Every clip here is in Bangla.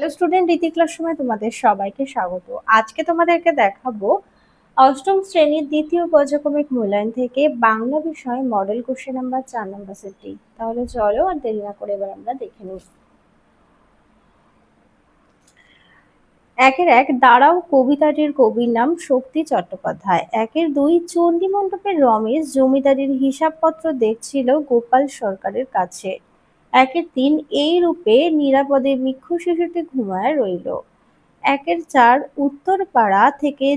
হ্যালো স্টুডেন্ট রীতি ক্লাস সময় তোমাদের সবাইকে স্বাগত। আজকে তোমাদেরকে দেখাবো অষ্টম শ্রেণির দ্বিতীয় পর্যায়ক্রমিক মূল্যায়ন থেকে বাংলা বিষয় মডেল কোশ্চেন নাম্বার চার নাম্বার সেটটি তাহলে চলো আর দেরি না করে এবার আমরা দেখে নিই। একের এক দাঁড়াও কবিতাটির কবির নাম শক্তি চট্টোপাধ্যায়। একের দুই চণ্ডী মণ্ডপের রমেশ জমিদারির হিসাবপত্র দেখছিল গোপাল সরকারের কাছে। একের তিন এই রূপে নিরাপদে ভিক্ষু শিশুটি ঘুমায় রইল। একের চার উত্তরপাড়া থেকে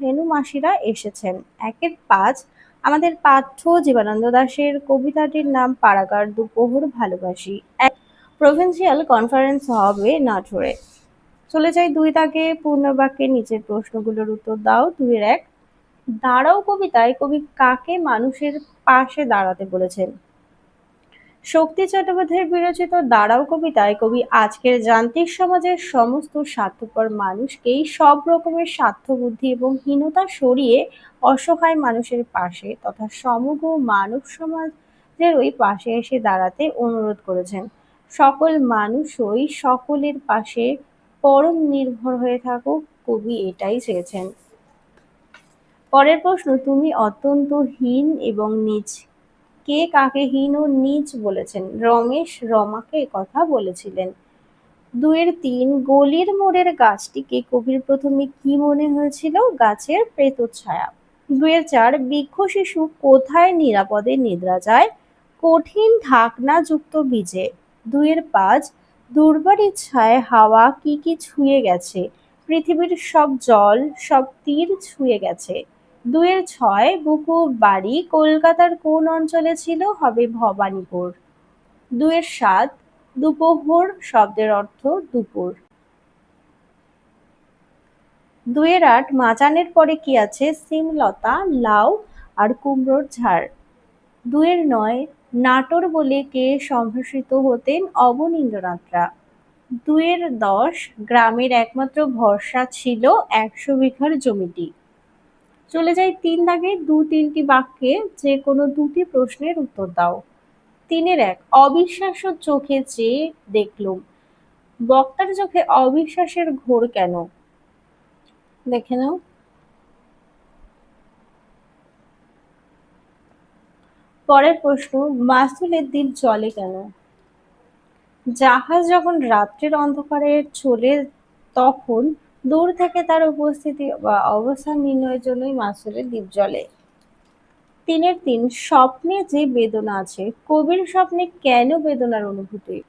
হেনু মাসিরা এসেছেন। একের পাঁচ আমাদের পাঠ্য জীবানন্দ দাশের কবিতাটির নাম পাড়াগার দুপোহর ভালোবাসি। এক প্রভিন্সিয়াল কনফারেন্স হবে নাটোরে। চলে যাই দুই তাকে পূর্ণবাক্যে নিচের প্রশ্নগুলোর উত্তর দাও। দুইয়ের এক, দাঁড়াও কবিতায়, কবি কাকে মানুষের পাশে দাঁড়াতে বলেছেন? শক্তি চট্টোপাধ্যায়ের বিরচিত দাঁড়াও কবিতায় কবি আজকের যান্ত্রিক সমাজের সমস্ত স্বার্থপর মানুষকেই সব রকমের স্বার্থবুদ্ধি এবং হীনতা সরিয়ে অসহায় মানুষের পাশে তথা সমগ্র মানব সমাজের ওই পাশে এসে দাঁড়াতে অনুরোধ করেছেন। সকল মানুষই সকলের পাশে পরম নির্ভর হয়ে থাকুক, কবি এটাই চেয়েছেন। পরের প্রশ্ন, তুমি অত্যন্ত হীন এবং নিচ কে কাকে হীন ও নিচ বলেছেন? রমেশ রমাকে কথা বলেছিলেন। দুয়ের তিন গলির মোড়ের গাছটিকে কবির প্রথমে কি মনে হয়েছিল? গাছের প্রেতচ্ছায়া। দুয়ের চার বৃক্ষ শিশু কোথায় নিরাপদে নিদ্রা যায়? কঠিন ঢাকনা যুক্ত বীজে। দুয়ের পাঁচ দুর্বার ইচ্ছায় হাওয়া কি কি ছুঁয়ে গেছে? পৃথিবীর সব জল, সব তীর ছুঁয়ে গেছে। দুয়ের ছয় বুকুর বাড়ি কলকাতার কোন অঞ্চলে ছিল হবে ভবানীপুর। দুয়ের সাত দুপোহর শব্দের অর্থ দুপুর। দুয়ের আট মাচানের পরে কি আছে? সিমলতা, লাউ আর কুমড়োর ঝাড়। দুয়ের নয় নাটোর বলে কে সম্ভাষিত হতেন অবনীন্দ্রনাথরা। দুয়ের দশ গ্রামের একমাত্র ভরসা ছিল একশো বিঘার জমিটি। চলে যাই তিন দাগে দু তিনটি বাক্যে যে কোনো দুটি প্রশ্নের উত্তর দাও। তিনের এক, অবিশ্বাস্য চোখে চেয়ে দেখলুম। বক্তার চোখে অবিশ্বাসের ঘোর কেন? দেখে নাও। পরের প্রশ্ন মাসুলের দ্বীপ জলে কেন? জাহাজ যখন রাত্রির অন্ধকারে চলে, তখন দূর থেকে তার উপস্থিতি বা অবস্থান নির্ণয়ের জন্যই মাসুলের দ্বীপ জলে। তিনের তিন, স্বপ্নে যে বেদনা আছে, কবির স্বপ্নে কেন বেদনার অনুভূতি?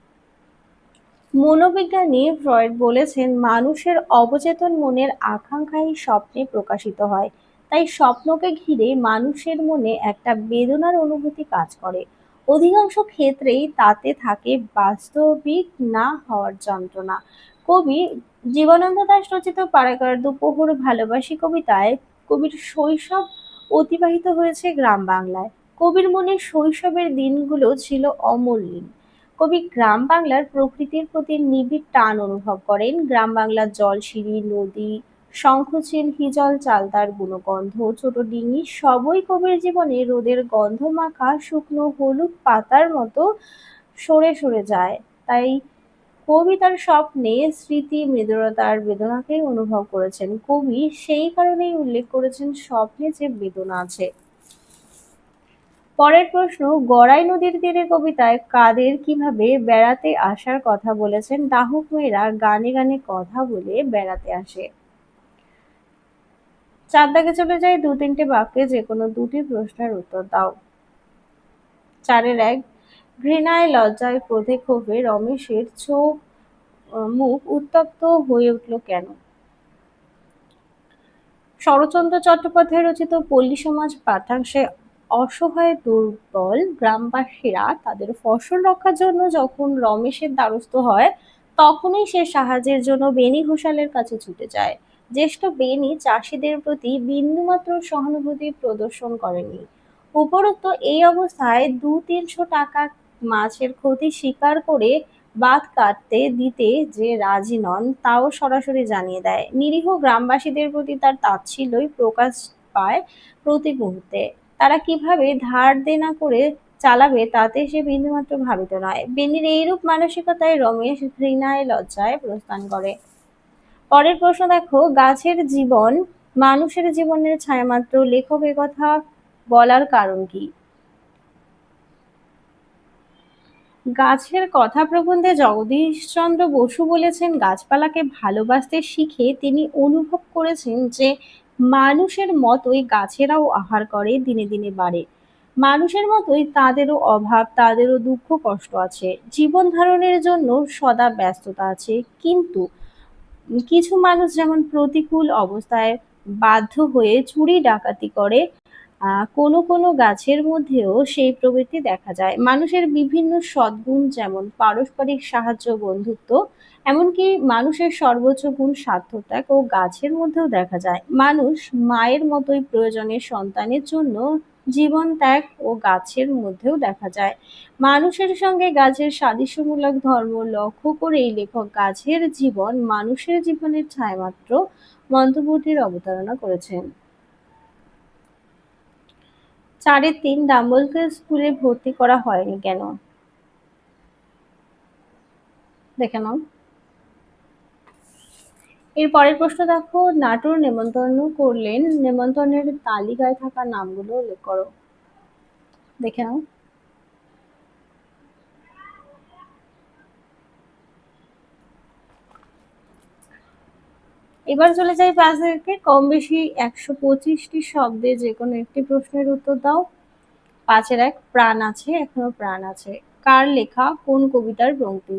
মনোবিজ্ঞানী ফ্রয়েড বলেছেন, মানুষের অবচেতন মনের আকাঙ্ক্ষাই স্বপ্নে প্রকাশিত হয়। তাই স্বপ্নকে ঘিরে মানুষের মনে একটা বেদনার অনুভূতি কাজ করে। অধিকাংশ ক্ষেত্রেই তাতে থাকে বাস্তবিক না হওয়ার যন্ত্রণা। কবি জীবনানন্দ দাস রচিত পাড়াগার দুপোহর ভালোবাসি কবিতায় কবির শৈশব অতিবাহিত হয়েছে গ্রাম বাংলায়। কবির মনে শৈশবের দিনগুলো ছিল অমূল্যীন কবি গ্রাম বাংলার প্রকৃতির প্রতি নিবিড় টান অনুভব করেন। গ্রাম বাংলার জলসিঁড়ি, নদী, শঙ্খচিল, হিজল, চালতার গুণগন্ধ, ছোট ডিঙি সবই কবির জীবনে রোদের গন্ধ মাখা শুকনো হলুদ পাতার মতো সরে সরে যায়। তাই কবি তার স্বপ্নে স্মৃতি মৃদুরতার বেদনাকে অনুভব করেছেন। কবি সেই কারণেই উল্লেখ করেছেন স্বপ্নে যে বেদনা আছে। পরের প্রশ্ন, গড়াই নদীর তীরে কবিতায় কাদের কীভাবে বেড়াতে আসার কথা বলেছেন? ডাহুক মেয়েরা গানে গানে কথা বলে বেড়াতে আসে। চার দাগে চলে যায় দু তিনটে বাক্যে যে কোনো দুটি প্রশ্নের উত্তর দাও। চারের এক ঘৃণায় লজ্জায় ক্রোধে ক্ষোভে রমেশের চোখ মুখ উত্তপ্ত হয়ে উঠল কেন? শরৎচন্দ্র চট্টোপাধ্যায় রচিত পল্লী সমাজ পাঠ্যাংশে অসহায় দুর্বল গ্রামবাসীরা তাদের ফসল রক্ষার জন্য যখন রমেশের দ্বারস্থ হয়, তখনই সে সাহায্যের জন্য বেনি ঘোষালের কাছে ছুটে যায়। জ্যেষ্ঠ বেনি চাষিদের প্রতি বিন্দুমাত্র সহানুভূতি প্রদর্শন করেনি। উপরোক্ত এই অবস্থায় দু তিনশো টাকা মাছের ক্ষতি স্বীকার করে বাদ কাটতে দিতে যে রাজি নন, তাও সরাসরি জানিয়ে দেয়। নিরীহ গ্রামবাসীদের প্রতি তার তাচ্ছিল্যই প্রকাশ পায় প্রতি মুহূর্তে। তারা কীভাবে ধার দেনা করে চালাবে তাতে সে বিন্দুমাত্র ভাবিত নয়। বেনির এইরূপ মানসিকতায় রমেশ ঘৃণায় লজ্জায় প্রস্থান করে। পরের প্রশ্ন দেখো, গাছের জীবন মানুষের জীবনের ছায়ামাত্র লেখক কথা বলার কারণ কি? গাছের কথা প্রবন্ধে জগদীশচন্দ্র বসু বলেছেন, গাছপালাকে ভালোবাসতে শিখে তিনি অনুভব করেছেন যে মানুষের মতোই গাছেরাও আহার করে, দিনে দিনে বাড়ে। মানুষের মতোই তাদেরও অভাব, তাদেরও দুঃখ, কষ্ট আছে। জীবন ধারণের জন্য সদা ব্যস্ততা আছে। কিন্তু কিছু মানুষ যেমন প্রতিকূল অবস্থায় বাধ্য হয়ে চুরি, ডাকাতি করে কোনো কোনো গাছের মধ্যেও সেই প্রবৃত্তি দেখা যায়। মানুষের বিভিন্ন সদ্গুণ যেমন পারস্পরিক সাহায্য, বন্ধুত্ব, এমনকি মানুষের সর্বোচ্চ গুণ স্বার্থত্যাগ ও গাছের মধ্যেও দেখা যায়। মানুষ মায়ের মতোই প্রয়োজনের সন্তানের জন্য জীবন ত্যাগ ও গাছের মধ্যেও দেখা যায়। মানুষের সঙ্গে গাছের সাদৃশ্যমূলক ধর্ম লক্ষ্য করে এই লেখক গাছের জীবন মানুষের জীবনের ছায়ামাত্র মন্তব্যটির অবতারণা করেছেন। চারের তিন ডাম্বলকে স্কুলে ভর্তি করা হয়নি কেন? দেখে নাও। এর পরের প্রশ্ন দেখো, নাটোর নেমন্তন্ন করলেন, নেমন্তন্নের তালিকায় থাকা নামগুলো উল্লেখ করো। দেখে নাও। এবার চলে যাই পাঁচ থেকে কম বেশি একশো পঁচিশটি শব্দে যে কোনো একটি প্রশ্নের উত্তর দাও। পাঁচের এক, প্রাণ আছে, এখনও প্রাণ আছে। কার লেখা, কোন কবিতার পঙ্ক্তি?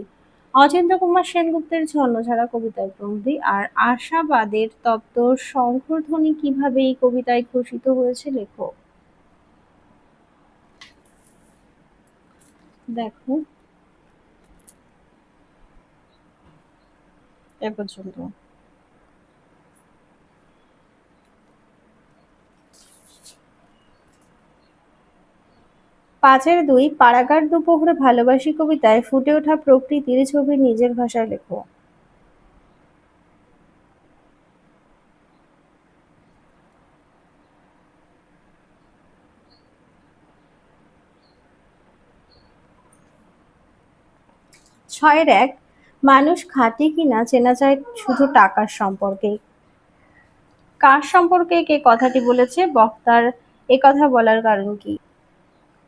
অচিন্ত্য কুমার সেনগুপ্তের ছন্নছাড়া কবিতার পঙ্ক্তি। আর আশাবাদের তপ্ত শঙ্করধ্বনি কীভাবে এই কবিতায় ঘোষিত হয়েছে, লেখো। দেখো। এ পর্যন্ত। পাঁচের দুই পাড়াগার দুপুরে ভালোবাসি কবিতায় ফুটে ওঠা প্রকৃতির ছবি নিজের ভাষায় লেখো। ছয়ের এক, মানুষ খাঁটি কিনা চেনা যায় শুধু টাকার সম্পর্কে কার সম্পর্কে কে কথাটি বলেছে? বক্তার এ কথা বলার কারণ কি?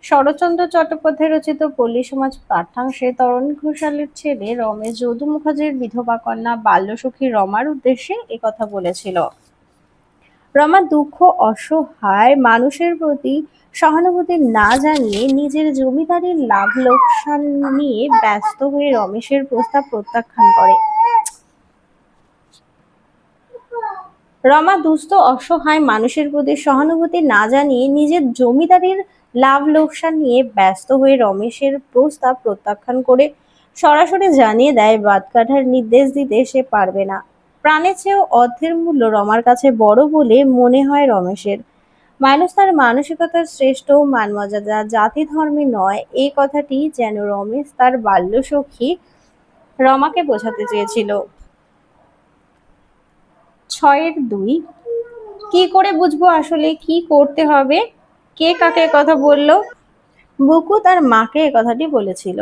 শরৎচন্দ্র চট্টোপাধ্যায় রচিত পল্লী সমাজ পাঠ্যাংশে তরণ ঘোষালের ছেলে রমেশ যদু মুখার্জির বিধবা কন্যা বাল্যসখী রমার উদ্দেশ্যে কথা বলেছিল। রমা দুঃখ, অসহায় মানুষের প্রতি সহানুভূতি না জানিয়ে নিজের জমিদারির লাভ লোকসান নিয়ে ব্যস্ত হয়ে রমেশের প্রস্তাব প্রত্যাখ্যান করে। রমা দুস্থ, অসহায় মানুষের প্রতি সহানুভূতি না জানিয়ে নিজের জমিদারির লাভ লোকসান নিয়ে ব্যস্ত হয়ে রমেশের প্রস্তাব প্রত্যাখ্যান করে সরাসরি জানিয়ে দেয় বাদ কাটার নির্দেশ দিতে সে পারবে না। প্রাণের চেয়েও অর্ধের মূল্য রমার কাছে বড় বলে মনে হয় রমেশের। মানুষ তার মানসিকতার শ্রেষ্ঠ মান মর্যাদা জাতি ধর্মে নয় এই কথাটি যেন রমেশ তার বাল্য সখী রমাকে বোঝাতে চেয়েছিল। ছয়ের দুই, কি করে বুঝব আসলে? কি করতে হবে? কে কাকে কথা বলল? বুকু তার মাকে কথাটি বলেছিল।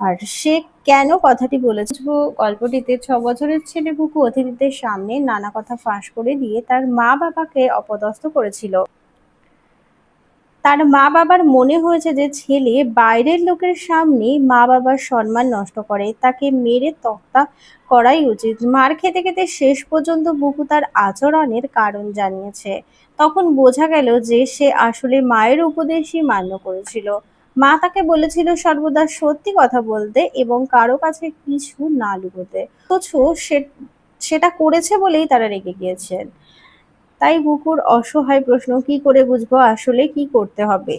আর সে কেন কথাটি বলেছে? গল্পটিতে ছ বছরের ছেলে বুকু অতিথিদের সামনে নানা কথা ফাঁস করে দিয়ে তার মা বাবাকে অপদস্থ করেছিল। তার মা বাবার মনে হয়েছে যে ছেলে বাইরের লোকের সামনে মা বাবার সম্মান নষ্ট করে, তাকে মেরে তক্তা করাই উচিত। মার খেতে খেতে শেষ পর্যন্ত বুকু তার আচরণের কারণ জানিয়েছে। তখন বোঝা গেল যে সে আসলে মায়ের উপদেশই মান্য করেছিল। মা তাকে বলেছিল সর্বদা সত্যি কথা বলতে এবং কারও কাছে কিছু না লুকোতে। অথচ সেটা করেছে বলেই তারা রেগে গিয়েছেন। তাই বুকুর অসহায় প্রশ্ন, কি করে বুঝব আসলে কি করতে হবে?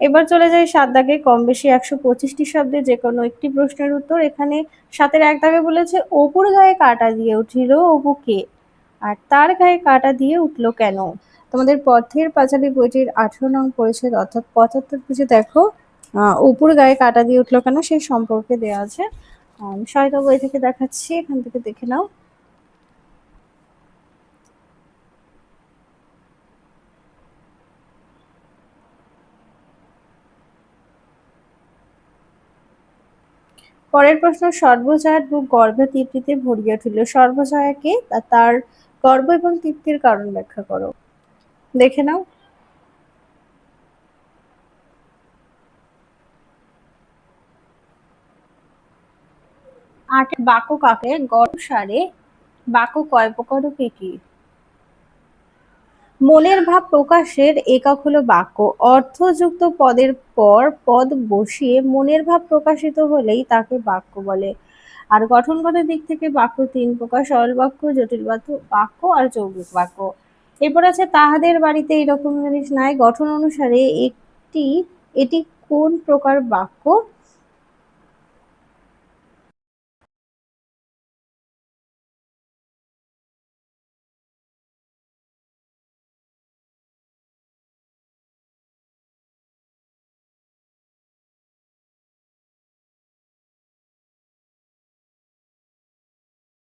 এবার চলে যাই সাত দাগে। কম বেশি একশো পঁচিশটি শব্দে যে কোনো একটি প্রশ্নের উত্তর। এখানে সাতের এক দাগে বলেছে, অপুর গায়ে কাটা দিয়ে উঠিল অপু কে? আর তার গায়ে কাটা দিয়ে উঠল কেন? তোমাদের পথের পাঁচালী বইটির আঠেরো নং পরিচ্ছেদ অর্থাৎ পঁচাত্তর পেজে দেখো অপুর গায়ে কাটা দিয়ে উঠল কেন? সেই সম্পর্কে দেওয়া আছে। সহায়িকা বই থেকে দেখাচ্ছি, এখান থেকে দেখে নাও। পরের প্রশ্ন, সর্বজয়ার বুক গর্ভে তৃপ্তিতে ভরিয়া উঠিল সর্বজয়াকে তার গর্ব এবং তৃপ্তির কারণ ব্যাখ্যা করো। দেখে নাও। আট বাক্য কাকে? গর্ব সারে বাক্য কয় প্রকার ও কি? কি মনের ভাব প্রকাশের একক হলো বাক্য। অর্থযুক্ত পদের পর পদ বসিয়ে মনের ভাব প্রকাশিত হলেই তাকে বাক্য বলে। আর গঠনগত দিক থেকে বাক্য তিন প্রকার, সরল বাক্য, জটিল বাক্য আর যৌগিক বাক্য। এরপর আছে, তাহাদের বাড়িতে এরকম জিনিস নাই। গঠন অনুসারে একটি, এটি কোন প্রকার বাক্য?